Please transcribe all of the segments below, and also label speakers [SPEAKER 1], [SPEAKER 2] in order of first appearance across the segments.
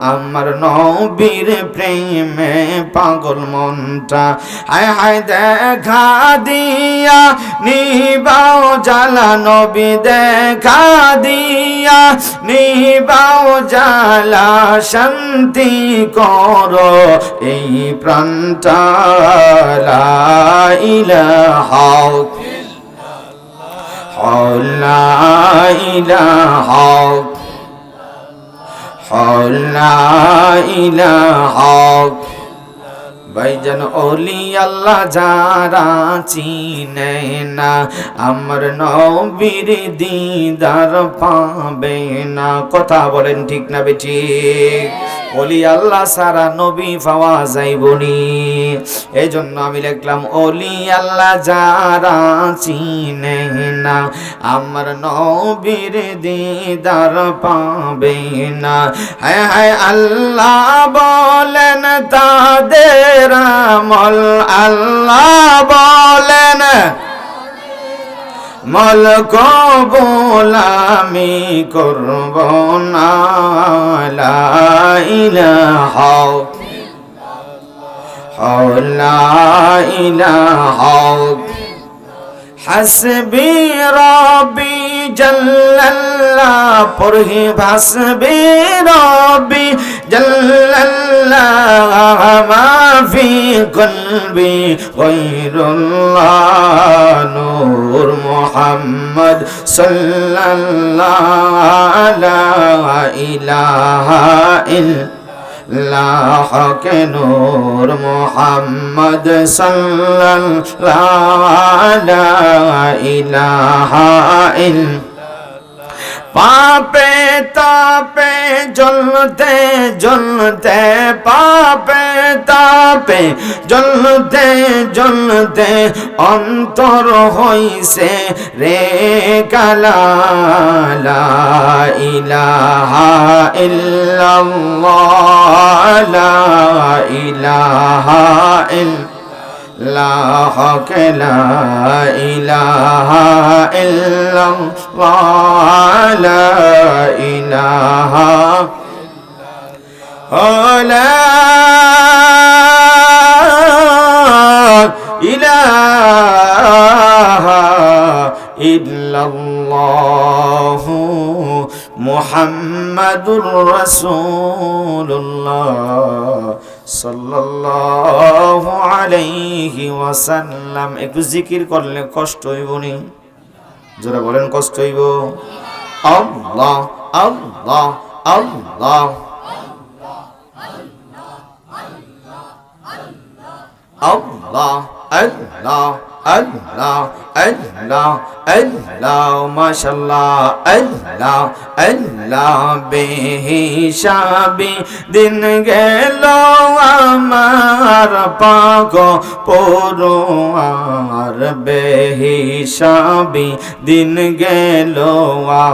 [SPEAKER 1] আমার নবীর প্রেমে পাগল মনটা। হায় হায়, দেখা দিয়া, নিবাও জালা নবী, দেখা দিয়া, নিবাও জালা শান্তি করো এই প্রাণটা। লা ইলাহা লা ইলাহা অলি আল্লাহ যারা চিনে না, আমার নবীর দিদার পাবে না। কথা বলেন ঠিক না বেটি অলি আল্লাহ সারা নবী পাওয়া যাইবনি। এই জন্য আমি লিখলাম অলি আল্লাহ যারা চিনে না, আমার নবীর দিদার পাবে না। হায় হায়, আল্লাহ বলেন, তাদের আমল আল্লাহ মল কবুল আমি করব না লা ইলাহা লা ইলাহা হাসবি রবি জল্লাল্লাহ পড়হি ভাসবি রবি, জল্লাল্লাহ মা ফি কলবি গায়রুল্লাহ নূর মুহাম্মদ সাল্লাল্লাহু লা ইলাহা ইল্লা লাহক নূর মোহাম্মদ সাল্লাল্লাহু ইলাহা ইল পাপে তাপে জ্বলতে জ্বলতে, পাপে তাপে জ্বলতে জ্বলতে অন্তর হইছে রে কালা ইলাহা ইল্লাল্লাহ ইলাহা ইল্লাল্লাহ لا حق لا إله إلا الله لا إله لا إله ইল্লাল্লাহ মুহাম্মাদুর রাসূলুল্লাহ সাল্লাল্লাহু আলাইহি ওয়াসাল্লাম। একটু জিকির করলে কষ্ট হইব নি? যারা বলেন, কষ্ট হইব? আল্লাহ আল্লাহ। আল্লাহ আল্লাহ আল্লাহ। আল্লাহ আল্লাহ আল্লাহ মাশাল্লাহ আল্লাহ আল্লাহ বেহিসাবি দিন গেল আমার পাগ পড়ো আর বেহিসাবি দিন গেল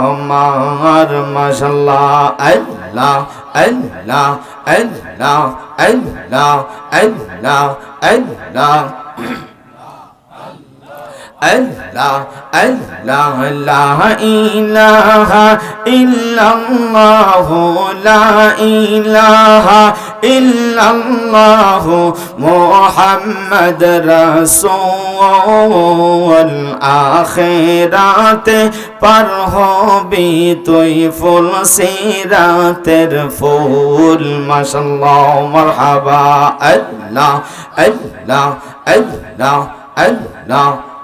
[SPEAKER 1] আমার মাশাল্লাহ আল্লাহ আল্লাহ আল্লাহ আল্লাহ আল্লাহ আল্লাহ। আল্লাহ আল্লাহ আল্লাহ ইলাহা ইল্লাল্লাহু লা ইলাহা ইল্লাল্লাহু মুহাম্মদ রাসূল আখিরাতে পার হবি তুই ফুল সিরাতের ফুল মাশাআল্লাহ মারহাবা আল্লাহ আল্লাহ আল্লাহ আল্লাহ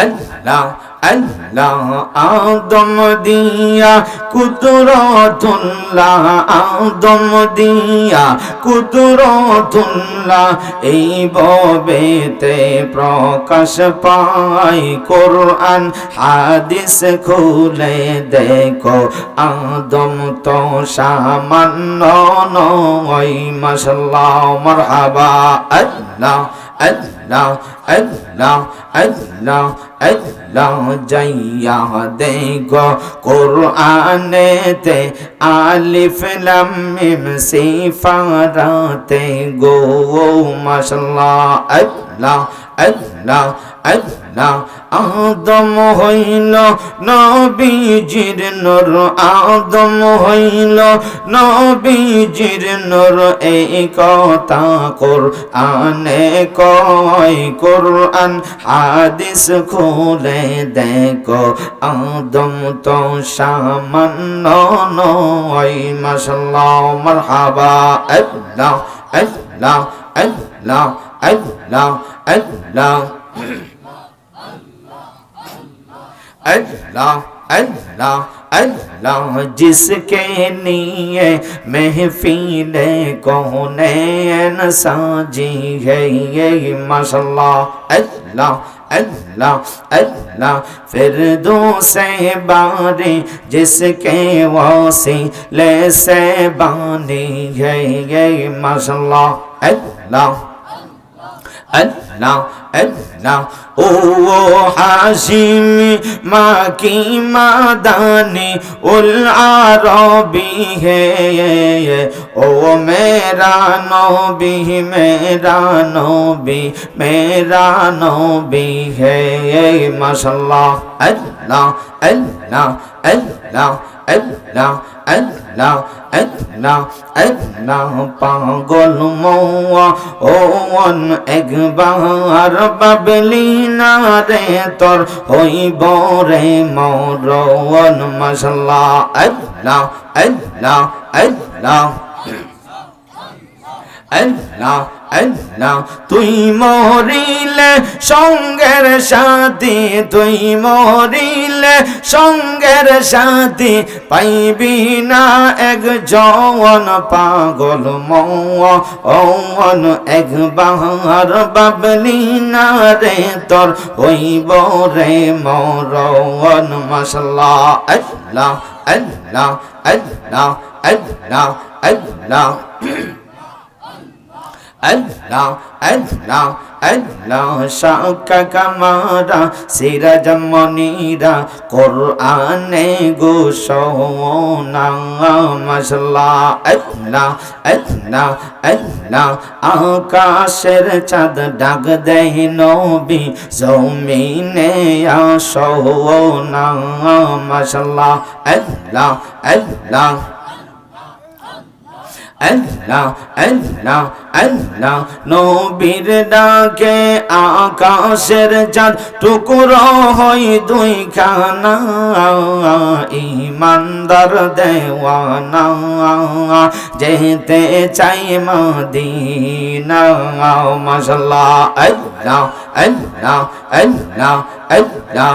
[SPEAKER 1] আল্লাহ আল্লাহ আদম দিয়া, কুদরতুল্লাহ আদম দিয়া, কুদরতুল্লাহ এই ববেতে প্রকাশ পাই কোরআন, হাদিস খুলে দেখো, আদম তো সামান্য নয়, মাশাল্লাহ, মারহাবা, আল্লাহ আল্লাহ আল্লাহ আল্লাহ আল্লাহ যাইয়া দেখো কোরআনেতে আলিফ লাম মিম সিফারাতে গো মাশাল্লাহ আল্লাহ আল্লাহ আল্লাহ আদম হইল নবীজির নূর, আদম হইল নবীজির নূর। এই কথা কর আনে কয়, কোরআন হাদিস খুলে দেখো, আদম তো সামান্য নয় মাশাল্লাহ মারহাবা। আল্লাহ আল্লাহ আল্লাহ আল্লাহ আল্লাহ। اللہ اللہ اللہ جس کے لیے محفل کونین ساجی ہے یہ ماشاءاللہ اللہ اللہ اللہ فردو سے باری جس کے وسیلے سے بانی ہے یہ ماشاءاللہ اللہ اللہ اللہ না ও হাসিম মাকি মাদানি উল আরবি হে ও মেরা নবি মেরা নবি মেরা নবি হে মাশাল্লাহ আল্লাহ আল্লাহ আল্লাহ আল্লাহ আল্লাহ আল্লাহ আল্লাহ পাগল মৌয়া ও অন একবার বাবলি না রে তোর হইব রে মরণ মশলা আল্লাহ আল্লাহ আল্লাহ আল্লাহ আল্লাহ তুই মরিলে সঙ্গের সাথী, তুই মরিলে সঙ্গের সাথী পাইবি না এক জওয়ান পাগল মৌন এক বাহার বাবলি না রে তোর হইব রে মরণ মশলা আল্লাহ আল্লাহ আল্লাহ আল্লাহ আল্লাহ। Allah, Allah, Allah, Shaka Kamara, Siraja Munira, Qur'ane Gushona, Mashallah, Allah, Allah, Allah, আকাশের চাঁদ ডাক দেই নবী জমিনে আসো না মাশাল্লাহ আল্লাহ আল্লাহ আল্লাহ আল্লাহ আল্লাহ, নবীর ডাকে আকাশের চাঁদ টুকরো হই দুই খানা ইমানদার দেওয়ানা, যেতে চাই মদিনা, মাশাল্লাহ, আল্লাহ আল্লাহ আল্লাহ আল্লাহ।